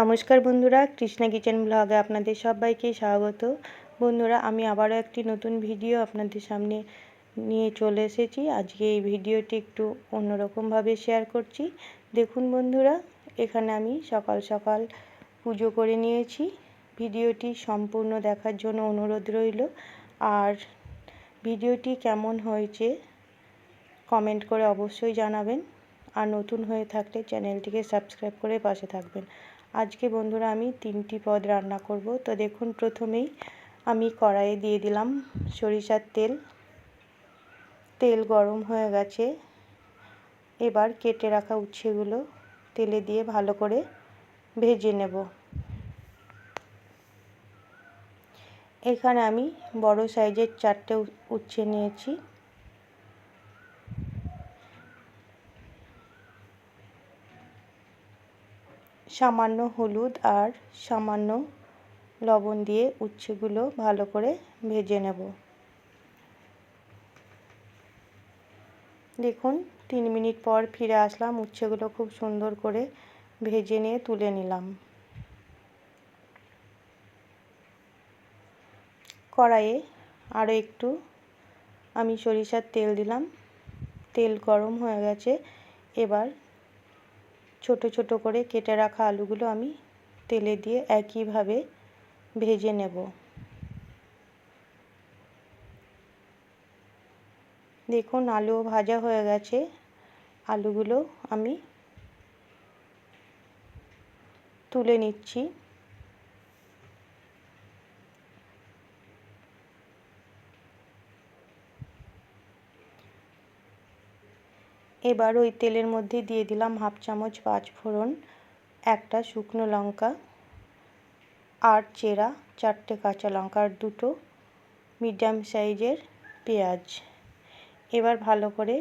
নমস্কার বন্ধুরা, কৃষ্ণা কিচেন ব্লগে আপনাদের সবাইকে স্বাগত। বন্ধুরা, আমি আবারও একটি নতুন ভিডিও আপনাদের সামনে নিয়ে চলে এসেছি। আজকে এই ভিডিওটি একটু অন্যরকমভাবে শেয়ার করছি। দেখুন বন্ধুরা, এখানে আমি সকাল সকাল পুজো করে নিয়েছি। ভিডিওটি সম্পূর্ণ দেখার জন্য অনুরোধ রইল। আর ভিডিওটি কেমন হয়েছে কমেন্ট করে অবশ্যই জানাবেন। আর নতুন হয়ে থাকলে চ্যানেলটিকে সাবস্ক্রাইব করে পাশে থাকবেন। আজকে বন্ধুরা আমি তিনটি পদ রান্না করব। তো দেখুন, প্রথমেই আমি কড়াইয়ে দিয়ে দিলাম সরিষার তেল। তেল গরম হয়ে গেছে। এবার কেটে রাখা উচ্ছেগুলো তেলে দিয়ে ভালো করে ভেজে নেব। এখানে আমি বড় সাইজের চারটে উচ্ছে নিয়েছি। সামান্য হলুদ আর সামান্য লবণ দিয়ে উচ্ছেগুলো ভালো করে ভেজে নেব। দেখুন, তিন মিনিট পর ফিরে আসলাম, উচ্ছেগুলো খুব সুন্দর করে ভেজে নিয়ে তুলে নিলাম। কড়াইয়ে আরও একটু আমি সরিষার তেল দিলাম। তেল গরম হয়ে গেছে, এবার ছোট ছোট করে কেটে রাখা আলুগুলো আমি তেলে দিয়ে একইভাবে ভেজে নেব। দেখুন আলু ভাজা হয়ে গেছে। আলুগুলো আমি তুলে নিচ্ছি। এবার ওই তেলের মধ্যে দিয়ে দিলাম হাফ চামচ পাঁচ ফোড়ন, একটা শুকনো লঙ্কা আর চেরা, চারটে কাঁচা লঙ্কা আর দুটো মিডিয়াম সাইজের পেঁয়াজ। এবার ভালো করে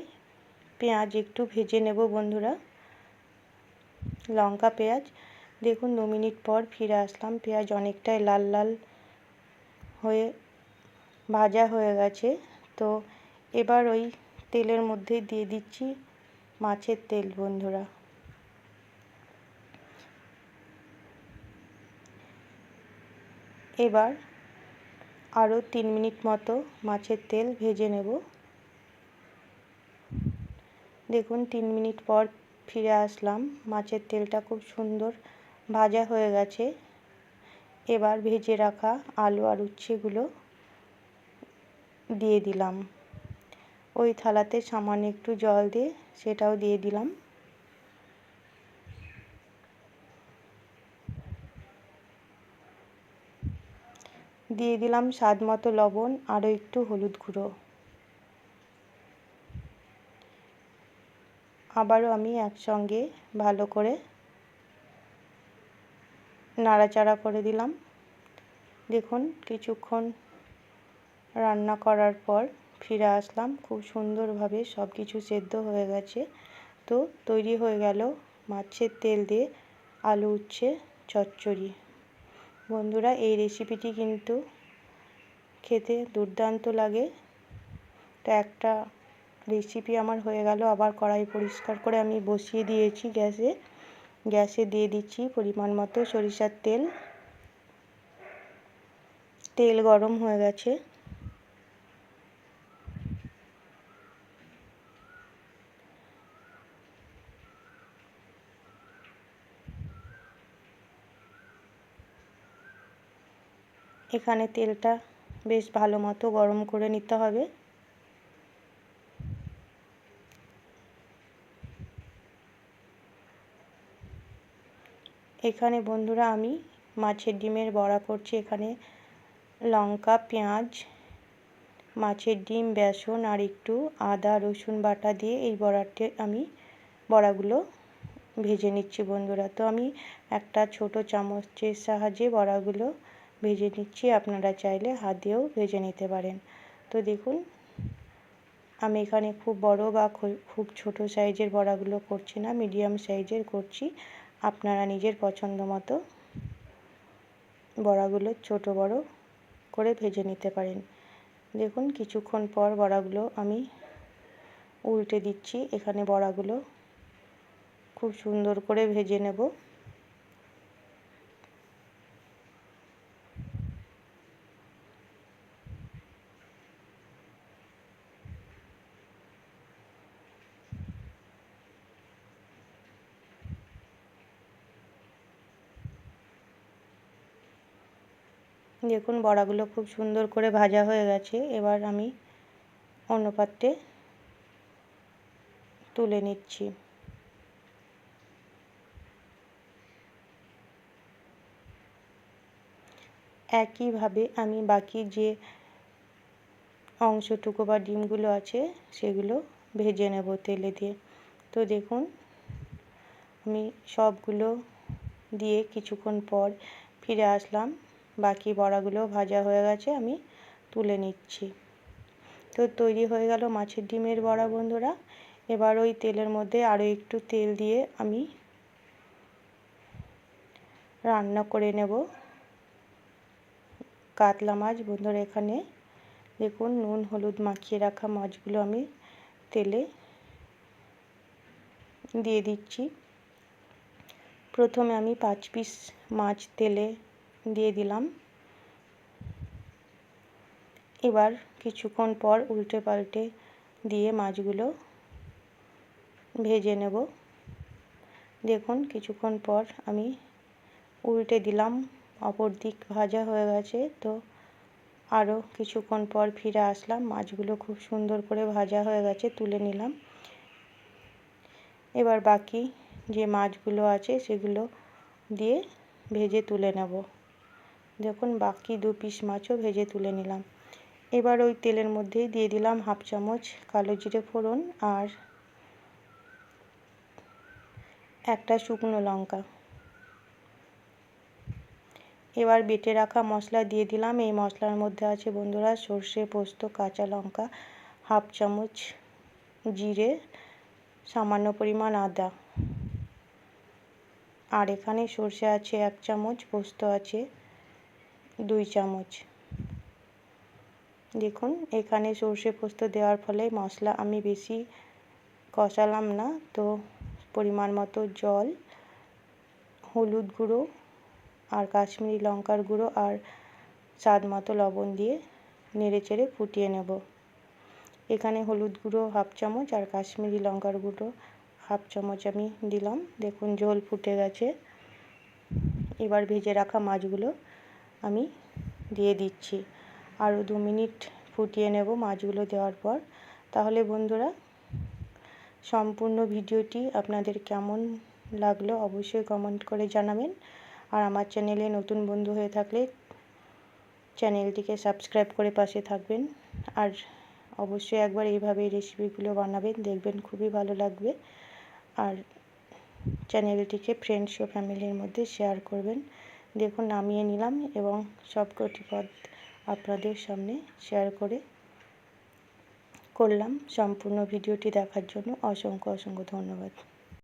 পেঁয়াজ একটু ভেজে নেব বন্ধুরা। লঙ্কা, পেঁয়াজ, দেখুন দু মিনিট পর ফিরে আসলাম। পেঁয়াজ অনেকটাই লাল লাল হয়ে, ভাজা হয়ে গেছে। তো এবার ওই তেলের মধ্যে দিয়ে দিচ্ছি মাছের তেল, বন্ধুরা। এবার আরও তিন মিনিট মতো মাছের তেল ভেজে নেব। দেখুন, তিন মিনিট পর ফিরে আসলাম। মাছের তেলটা খুব সুন্দর ভাজা হয়ে গেছে। এবার ভেজে রাখা আলু আর উচ্ছেগুলো দিয়ে দিলাম। ওই থালাতে সামান্য একটু জল দিয়ে সেটাও দিয়ে দিলাম। দিয়ে দিলাম স্বাদ মতো লবণ, আরও একটু হলুদ গুঁড়ো। আবারও আমি একসঙ্গে ভালো করে নাড়াচাড়া করে দিলাম। দেখুন, কিছুক্ষণ রান্না করার পর ফিরে আসলাম। খুব সুন্দরভাবে সব কিছু সেদ্ধ হয়ে গেছে। তো তৈরি হয়ে গেল মাছের তেল দিয়ে আলু উচ্ছে চচ্চড়ি। বন্ধুরা, এই রেসিপিটি কিন্তু খেতে দুর্দান্ত লাগে। তো একটা রেসিপি আমার হয়ে গেল। আবার কড়াই পরিষ্কার করে আমি বসিয়ে দিয়েছি গ্যাসে। গ্যাসে দিয়ে দিচ্ছি পরিমাণ মতো সরিষার তেল। তেল গরম হয়ে গেছে। এখানে তেলটা বেশ ভালো মতো গরম করে নিতে হবে। এখানে বন্ধুরা আমি মাছের ডিমের বড়া করছি। এখানে লঙ্কা, পেঁয়াজ, মাছের ডিম, বেসন আর একটু আদা, রসুন বাটা দিয়ে এই বড়াটি আমি বড়াগুলো ভেজে নিচ্ছি বন্ধুরা। তো আমি একটা ছোট চামচের সাহায্যে বড়াগুলো ভেজে নিচ্ছি। আপনারা চাইলে হাত দিয়েও ভেজে নিতে পারেন। তো দেখুন, আমি এখানে খুব বড় বা খুব ছোট সাইজের বড়াগুলো করছি না, মিডিয়াম সাইজের করছি। আপনারা নিজের পছন্দ মতো বড়াগুলো ছোট বড় করে ভেজে নিতে পারেন। দেখুন, কিছুক্ষণ পর বড়াগুলো আমি উল্টে দিচ্ছি। এখানে বড়াগুলো খুব সুন্দর করে ভেজে নেব। দেখুন, বড়াগুলো খুব সুন্দর করে ভাজা হয়ে গেছে। এবার আমি অন্য পাত্রে তুলে নিচ্ছি। একইভাবে আমি বাকি যে অংশটুকু বা ডিমগুলো আছে, সেগুলো ভেজে নেব তেলে দিয়ে। তো দেখুন, আমি সবগুলো দিয়ে কিছুক্ষণ পর ফিরে আসলাম। বাকি বড়াগুলো ভাজা হয়ে গেছে, আমি তুলে নিচ্ছি। তো তৈরি হয়ে গেল মাছের ডিমের বড়া বন্ধুরা। এবার ওই তেলের মধ্যে আরও একটু তেল দিয়ে আমি রান্না করে নেব। কাতলা মাছ বন্ধুরা এখানে, দেখুন নুন, হলুদ মাখিয়ে রাখা মাছগুলো আমি তেলে দিয়ে দিচ্ছি। প্রথমে আমি পাঁচ পিস মাছ তেলে দিয়ে দিলাম। এবার কিছুক্ষণ পর উল্টে পাল্টে দিয়ে মাছগুলো ভেজে নেব। দেখুন, কিছুক্ষণ পর আমি উল্টে দিলাম, অপর দিক ভাজা হয়ে গেছে, তো আরও কিছুক্ষণ পর ফিরে আসলাম। মাছগুলো খুব সুন্দর করে ভাজা হয়ে গেছে, তুলে নিলাম। এবার বাকি যে মাছগুলো আছে, সেগুলো দিয়ে ভেজে তুলে নেব। দেখুন বাকি দু পিস মাছও ভেজে তুলে নিলাম। এবার ওই তেলের মধ্যেই দিয়ে দিলাম হাফ চামচ কালো জিরে ফোড়ন আর একটা শুকনো লঙ্কা। এবার বেটে রাখা মশলা দিয়ে দিলাম। এই মশলার মধ্যে আছে বন্ধুরা সর্ষে, পোস্ত, কাঁচা লঙ্কা, হাফ চামচ জিরে, সামান্য পরিমাণ আদা। আর এখানে সর্ষে আছে এক চামচ, পোস্ত আছে। দুই চামচ। দেখুন, এখানে সর্ষে পোস্ত দেওয়ার ফলে মশলা আমি বেশি কষালাম না, তো পরিমাণ মতো জল, হলুদ গুঁড়ো আর কাশ্মীরি লঙ্কার গুঁড়ো আর স্বাদ মতো লবণ দিয়ে নেড়ে চেড়ে ফুটিয়ে নেব। এখানে হলুদ গুঁড়ো হাফ চামচ আর কাশ্মীরি লঙ্কার গুঁড়ো হাফ চামচ আমি দিলাম। দেখুন, ঝোল ফুটে গেছে। এবার ভেজে রাখা মাছগুলো আমি দিয়ে দিচ্ছি। আরও দু মিনিট ফুটিয়ে নেব মাছগুলো দেওয়ার পর। তাহলে বন্ধুরা, সম্পূর্ণ ভিডিওটি আপনাদের কেমন লাগল অবশ্যই কমেন্ট করে জানাবেন। আর আমার চ্যানেলে নতুন বন্ধু হয়ে থাকলে চ্যানেলটিকে সাবস্ক্রাইব করে পাশে থাকবেন। আর অবশ্যই একবার এইভাবে রেসিপিগুলো বানাবেন, দেখবেন খুবই ভালো লাগবে। আর চ্যানেলটিকে ফ্রেন্ডস ও ফ্যামিলির মধ্যে শেয়ার করবেন। দেখুন, নামিয়ে নিলাম এবং সবকটি পদ আপনাদের সামনে শেয়ার করে করলাম। সম্পূর্ণ ভিডিওটি দেখার জন্য অসংখ্য অসংখ্য ধন্যবাদ।